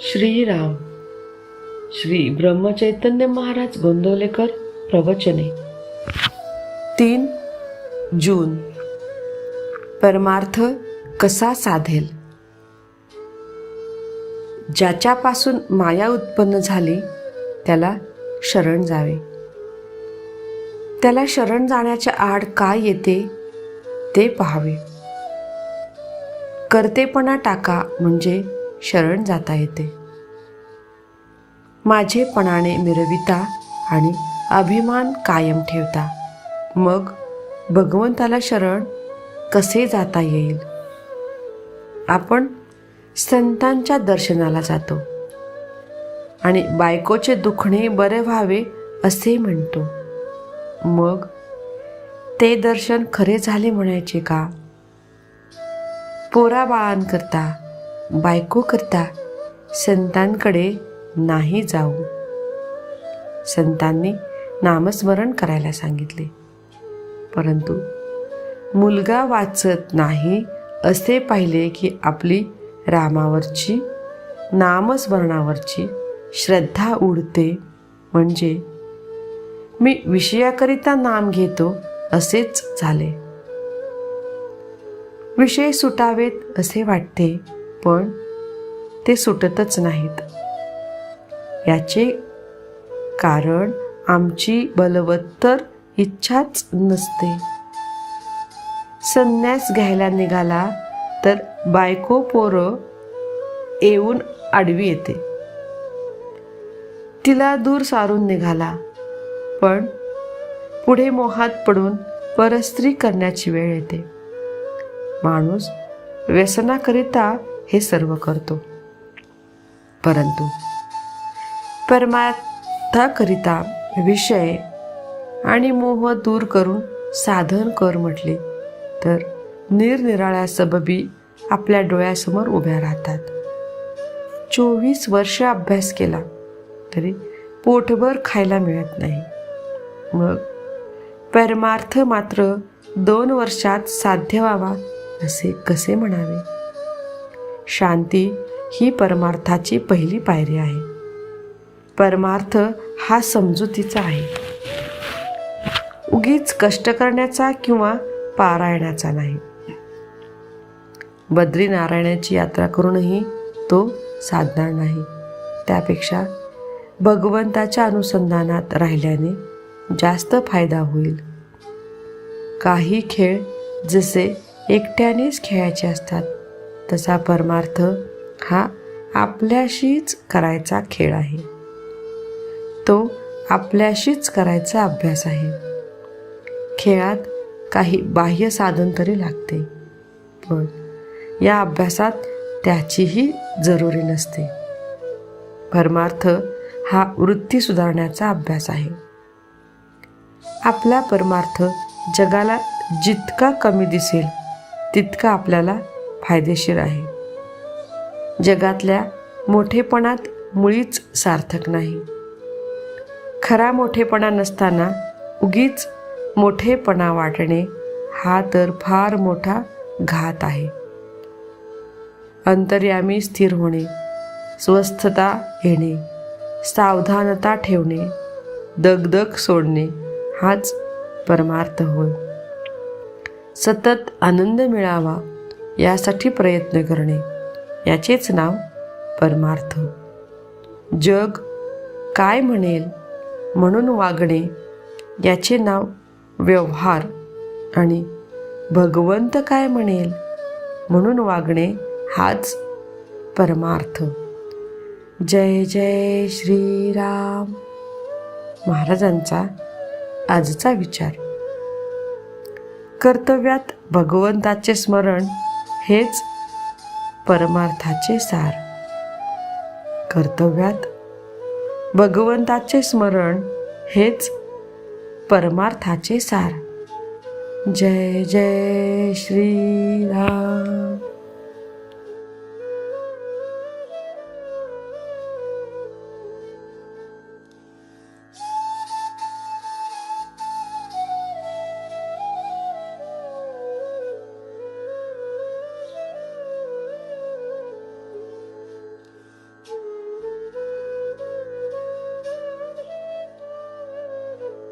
श्रीराम श्री ब्रह्मचैतन्य महाराज गोंदवलेकर प्रवचने. तीन जून. परमार्थ कसा साधेल? ज्याच्यापासून माया उत्पन्न झाली त्याला शरण जावे. त्याला शरण जाण्याच्या आड काय येते ते पाहावे. करतेपणा टाका म्हणजे शरण जाता येते. माझेपणाने मिरविता आणि अभिमान कायम ठेवता. मग भगवंताला शरण कसे जाता येईल? आपण संतांच्या दर्शनाला जातो. आणि बायकोचे दुखणे बरे व्हावे असे म्हणतो. मग ते दर्शन खरे झाले म्हणायचे का? पोरा बाळांकरता बायको करता संतांकडे नाही जाऊ. संतांनी नामस्मरण करायला सांगितले. परंतु मुलगा वाचत नाही असे पाहिले की आपली रामावरची नामस्मरणावरची श्रद्धा उडते. म्हणजे मी विषयाकरिता नाम घेतो असेच झाले. विषय सुटावेत असे वाटते. पण ते सुटतच नाहीत. याचे कारण आमची बलवत्तर इच्छाच नसते. संन्यास घ्यायला निघाला तर बायको पोरं येऊन आडवी येते. तिला दूर सारून निघाला पण पुढे मोहात पडून परस्त्री करण्याची वेळ येते. माणूस व्यसनाकरिता हे सर्व करतो. परंतु परमार्थाकरिता विषय आणि मोह दूर करून साधन कर म्हटले तर निरनिराळ्या सबबी आपल्या डोळ्यासमोर उभ्या राहतात. चोवीस वर्ष अभ्यास केला तरी पोटभर खायला मिळत नाही. मग परमार्थ मात्र दोन वर्षात साध्य व्हावा असे कसे म्हणावे? शांती ही परमार्थाची पहिली पायरी आहे. परमार्थ हा समजुतीचा आहे. उगीच कष्ट करण्याचा किंवा पारायणाचा नाही. बद्रीनारायणाची यात्रा करूनही तो साधणार नाही. त्यापेक्षा भगवंताच्या अनुसंधानात राहिल्याने जास्त फायदा होईल. काही खेळ जसे एकट्यानेच खेळायचे असतात तसा परमार्थ हा आपल्याशीच करायचा खेळ आहे. तो आपल्याशीच करायचा अभ्यास आहे. खेळात काही बाह्य साधन तरी लागते पण या अभ्यासात त्याचीही जरुरी नसते. परमार्थ हा वृत्ती सुधारण्याचा अभ्यास आहे. आपला परमार्थ जगाला जितका कमी दिसेल तितका आपल्याला फायदेशीर आहे. जगातल्या मोठेपणात मुळीच सार्थक नाही. खरा मोठेपणा नसताना उगीच मोठेपणा वाटणे हा तर फार मोठा घात आहे. अंतर्यामी स्थिर होणे स्वस्थता येणे सावधानता ठेवणे दगदग सोडणे हाच परमार्थ होय. सतत आनंद मिळावा यासाठी प्रयत्न करणे. याचेच नाव परमार्थ. जग काय म्हणेल म्हणून वागणे याचे नाव व्यवहार आणि भगवंत काय म्हणेल म्हणून वागणे हाच परमार्थ. जय जय श्रीराम. महाराजांचा आजचा विचार. कर्तव्यात भगवंताचे स्मरण हेच परमार्थाचे सार. कर्तव्यात भगवंताचे स्मरण हेच परमार्थाचे सार. जय जय श्रीराम.